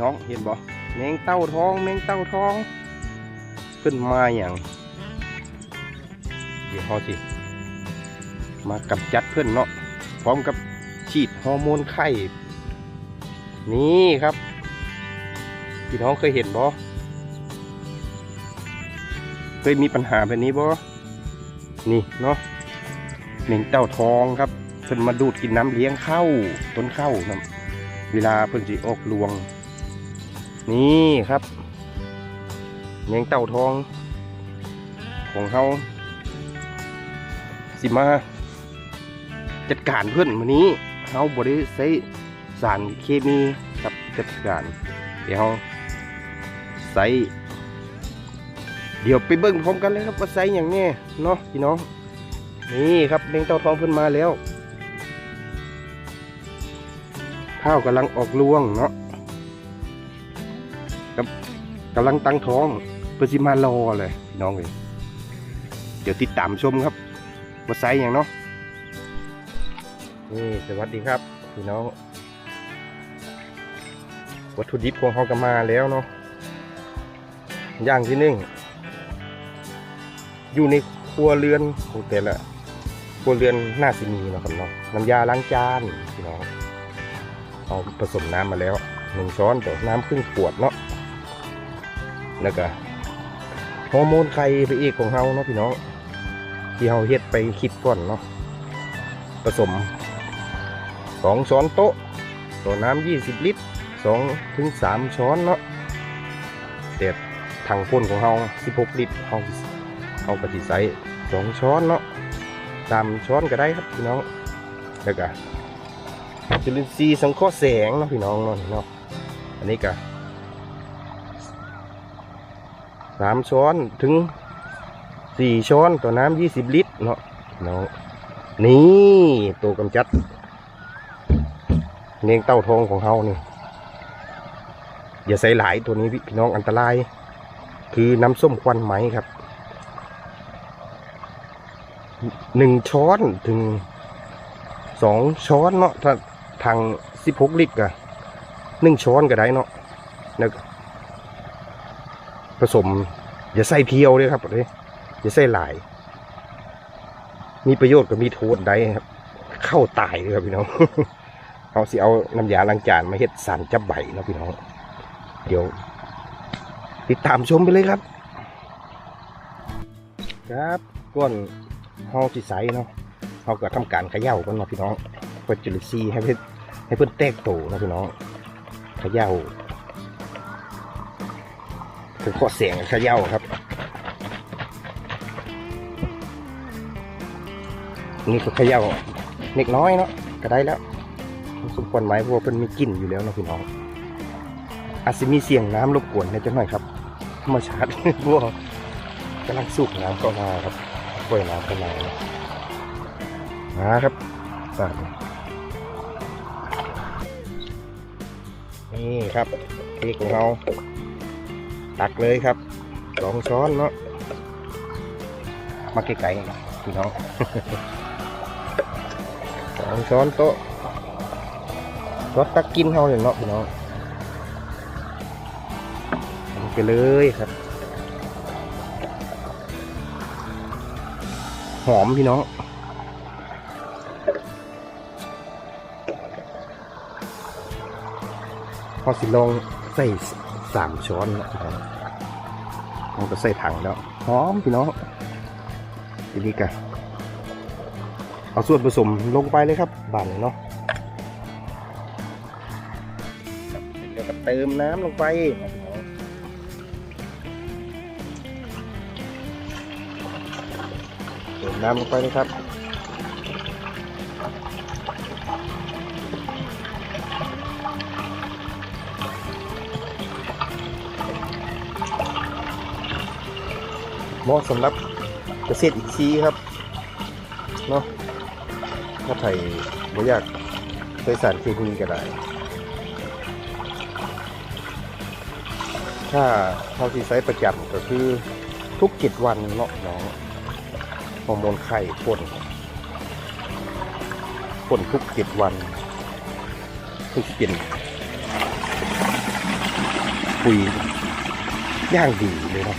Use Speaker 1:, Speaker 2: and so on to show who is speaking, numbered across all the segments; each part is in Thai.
Speaker 1: น้องเห็นบ่แมงเต้าทอง แมงเต้าทอง ขึ้นมาอย่างเดี๋ยวเขาสิมากำจัดเพื่อนเนาะพร้อมกับฉีดฮอร์โมนไข่นี่ครับพี่น้องเคยเห็นบ่เคยมีปัญหาแบบนี้บ่นี่เนาะแมงเต้าทองครับเพิ่นมาดูดกินน้ำเลี้ยงข้าวต้นข้าวนะเวลาเพิ่นสิออกรวง นี่ครับแมงเต่าทอง ของเขาสิมา จัดการเพื่อนวันนี้เขาบริใช้สารเคมีกับจัดการ เดี๋ยวเราใส่เดี๋ยวไปเบิ่งพร้อมกันเลยครับว่าใส่อย่างนี้เนาะพี่น้อง นี่ครับแมงเต่าทองเพิ่นมาแล้ว ข้าวกำลังออกรวงเนาะ กำลังตั้งท้องเพื่อสิมารอเลยพี่น้องเลยเดี๋ยวติดตามชมครับว่าไซส์อย่างเนาะนี่สวัสดีครับพี่น้อง วัตถุดิบของเขาก็มาแล้วเนาะอย่างที่หนึ่งอยู่ในครัวเรือนของแต่ละครัวเรือนน่าจะมีเนะครับเนาะน้ำยาล้างจานพี่น้องเอาผสมน้ำมาแล้วหนึ่งช้อนต่อน้ำครึ่งขวดเนาะ แล้วก็ฮอร์โมนไข่ไปอีกของเฮาเนาะพี่น้องที่เฮาเฮ็ดไปคิดก่อนเนาะผสมสองช้อนโต๊ะต่อน้ำยี่สิบลิตรสองถึงสามช้อนเนาะแต่ถังพ่นของเฮาสิบหกลิตรเฮาเฮาก็สิใส่สองช้อนเนาะสามช้อนก็ได้ครับพี่น้องแล้วก็จุลินทรีย์สังเคราะห์แสงเนาะพี่น้องเนาะเนาะอันนี้ก็ สามช้อนถึงสี่ช้อนต่อน้ำยี่สิบลิตรเนาะเน้องนี่ตัวกำจัดเนียงเต้าทองของเฮานี่อย่าใส่หลายตัวนี้พี่น้องอันตราย คือน้ำส้มควันไหมครับหนึ่งช้อนถึงสองช้อนเนาะถ้าทางสิบหกลิตรกะหนึ่งช้อนก็ได้เนาะแล้ว สม อย่าใส่เพียวเลยครับเลยอย่าใส่หลาย มีประโยชน์กับมีโทษได้ครับ เข้าตายเลยครับพี่น้องเอาสิเอาน้ำยาล้างจานมาเฮ็ดสารจับใบนะพี่น้อง เดี๋ยว ติดตามชมไปเลยครับ ครับก้นเฮาสิใสเนาะเฮาก็ทำการขย่ากันนะพี่น้องเพื่อจุลินทรีย์ให้เพิ่นให้เพิ่อนแตกโตนะพี่น้องขย่า คือข้อเสียงเขย่าครับ นี่ก็เขย่าเล็กน้อยเนาะก็ได้แล้วสมควรไหมเพราะว่าเพิ่นมีกลิ่นอยู่แล้วนะพี่น้อง อาจจะมีเสียงน้ำรบกวนนิดหน่อยครับธรรมชาติเพราะว่ากำลังสูบน้ำเข้ามาครับปล่อยน้ำเข้ามานาะมาครับสาดนี่ครับเค้กของเรา ตักเลยครับสองช้อนเนาะมาไกลๆพี่น้องสองช้อนโต๊ะรสตักกินเขาเลยเนาะพี่น้องลงไปเลยครับ หอมพี่น้องพอสิลองใส่ สามช้อนนะพี่น้องมันก็ใส่ถังแล้วหอมพี่น้องทีนี้กันเอาส่วนผสมลงไปเลยครับบานเลยเนาะเดี๋ยวก็เติมน้ำลงไปเติมน้ำลงไปเลยครับ เหมาะสำหรับเกษตรอินทรีย์ครับเนาะถ้าไทยไม่อยากใช้สารเคมีก็ได้ ถ้าเท่าที่ใช้ประจำก็คือทุกเจ็ดวันเนาะน้องฮอร์โมนไข่พ่นพ่นทุกเจ็ดวัน ทุกเปลี่ยนปุ๋ยย่างดีเลยครับ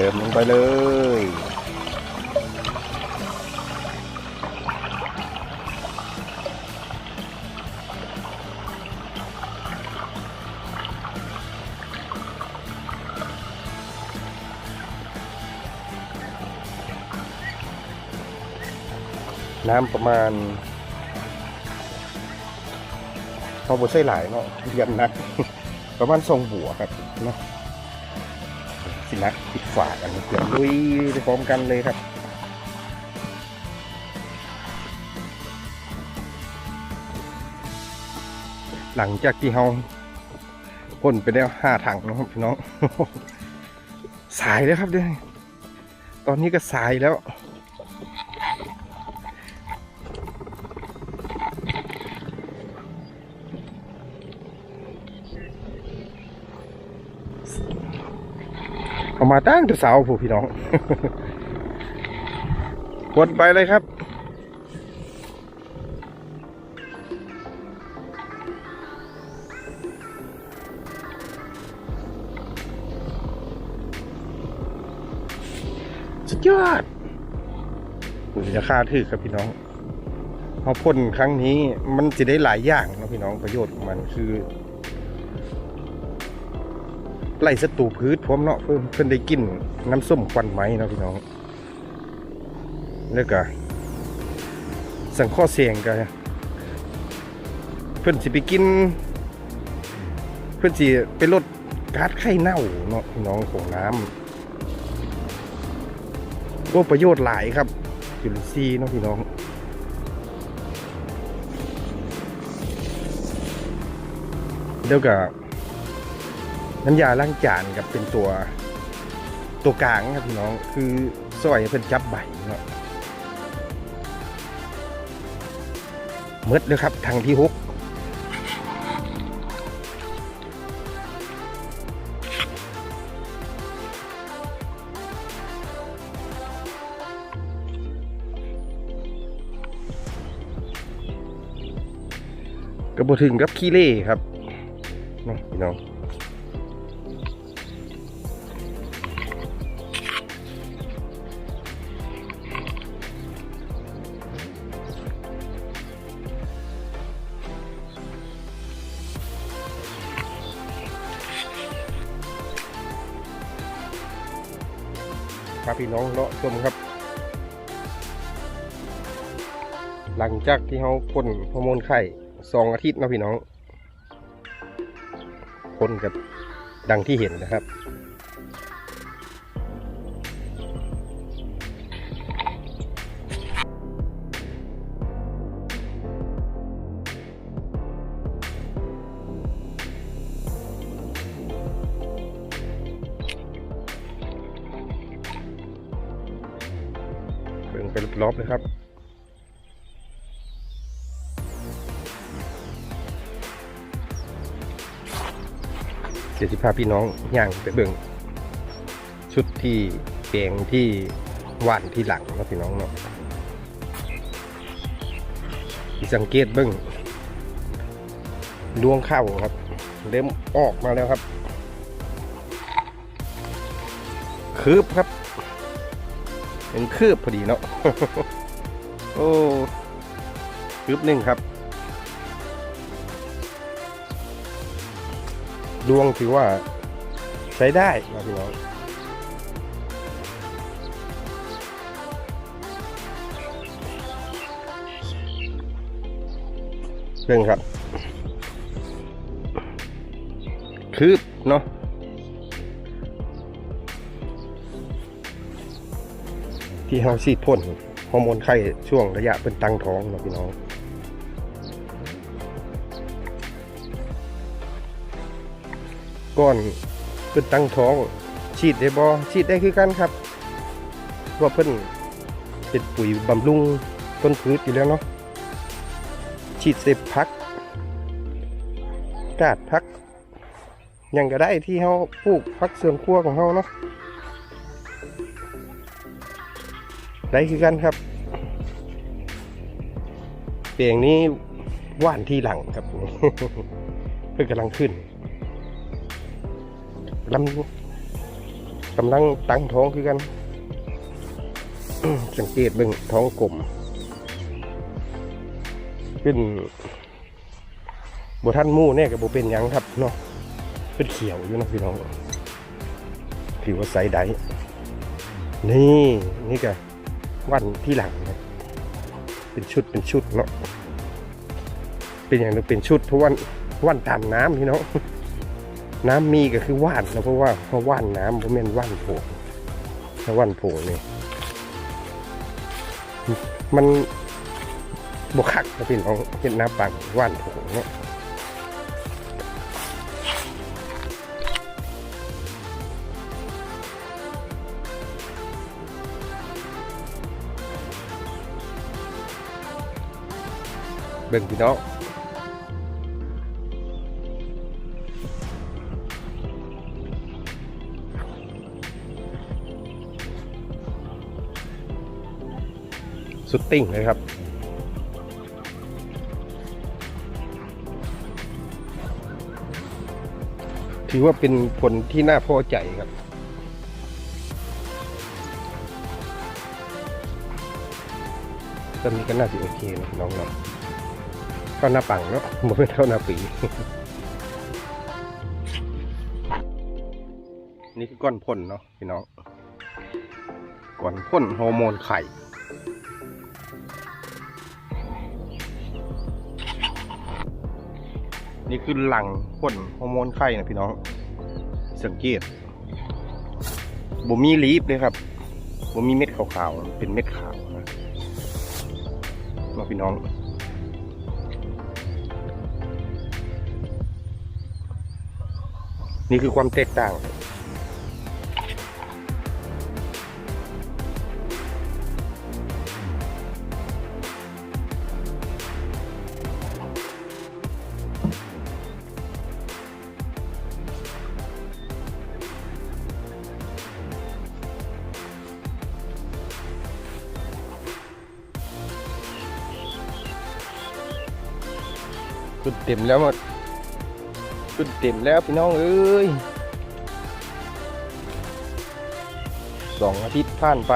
Speaker 1: ติมลงไปเลย น้ำประมาณเขาบดใส่หลายเนาะเรียนนัก ประมาณทรงบัวครับเนาะ นักปิดฝากันเกือบลุยไปพร้อมกันเลยครับหลังจากที่เฮาพ่นไปแล้วห้าถังนะครับพี่น้อง สายแล้วครับเด้ตอนนี้ก็สายแล้ว เอามาตั้งแต่เสาผู้พี่น้องวนไปเลยครับสุดยอดผมจะค่าถือครับพี่น้องเอาพ่นครั้งนี้มันจะได้หลายอย่างนะพี่น้องประโยชน์ของมันคือ ไล่ศัตรูพืชพร้อมเนาะเพิ่นเพิ่นได้กินน้ำส้มควันไม้เนาะพี่น้องแล้วก็สังข้อเสียงก็เพิ่อนสิไปกิน เพิ่อนสิไปลดก๊าซไข่เน่าเนาะพี่น้องของน้ำก็ประโยชน์หลายครับจุลินทรีย์เนาะพี่น้องเดี๋ยวกับ น้ำยาล้างจานกับเป็นตัวตัวกลางครับพี่น้องคือซอยเพิ่นจับใบเนาะเมดเลยครับทางที่หกกระบถึงกับขี้เล่ครับเนาะพี่น้อง พาพี่น้องเลาะชมครับ หลังจากที่เขาพ่นฮอร์โมนไข่สองอาทิตย์นะพี่น้องพ่นกับดังที่เห็นนะครับ เป็นรอบๆเลยครับเสียสิพาพี่น้องย่างไปเบิ่งชุดที่แปลงที่หว่านที่หลังนะพี่น้องเนาะสังเกตเบิ่งดวงเข้าครับ เริ่มออกมาแล้วครับ คืบครับ เป็นคืบพอดีเนาะโอ้คืบหนึ่งครับ ดวงถือว่า ใช้ได้นะพี่น้องเรื่องครับ คืบเนาะ ที่เฮาซีดพ่นฮอร์โมนไข่ช่วงระยะเป็นตั้งท้องเนาะพี่น้องก่อนเป็นตั้งท้อง ฉีดได้บ่ฉีดได้คือกันครับว่าเพิ่นเป็นปุ๋ยบำรุงต้นพืชอยู่แล้วเนาะฉีดเสพพัก กาดพักยังก็ได้ที่เฮาปลูกพักเสวนครัวของเฮาเนาะ ได้คือกันครับเปลงนี้ว่านที่หลังครับเพื่อกำลังขึ้นกำกำลังตั้งท้องคือกัน สังเกตเบิ่งท้องกลม ขึ้นบท่านมู่เนี่ยกับบเป็นยังครับเนาะเป็นเขียวอยู่นะพี่น้องถือว่าไซส์ได้นี่นี่ก็ วันที่หลังนะเป็นชุดเป็นชุดเนาะเป็นอย่างนึงเป็นชุดเพราะว่าว่านตามน้ำพี่น้องน้ำมีก็คือว่านแล้วเพราะว่าเพราะว่านน้ำเพราะเป็นว่านโผงถ้าว่านโผงนี่ยมันบวคักนะพี่น้องเห็นน้ำปังว่านโผงเนาะ เบิ่งพี่น้องสุดติ่งเลยครับถือว่าเป็นผลที่น่าพอใจครับ ตอนนี้ก็น่าจะโอเคนะน้องเนา ก็หน้าปังเนาะมันไม่เท่าหน้าปี นี่คือก้อนพ่นเนาะพี่น้องก้อนพ่นฮอร์โมนไข่นี่คือหลังพ่นฮอร์โมนไข่นะพี่น้องสังเกตบ่มีลีฟเลยครับบ่มีเม็ดขาวๆ เป็นเม็ดขาวนะมาพี่น้อง นี่คือความแตกต่างขึ้นเต็มแล้วหมด ขึ้นเต็มแล้วพี่น้องเอ้ยสองอาทิตย์ผ่านไป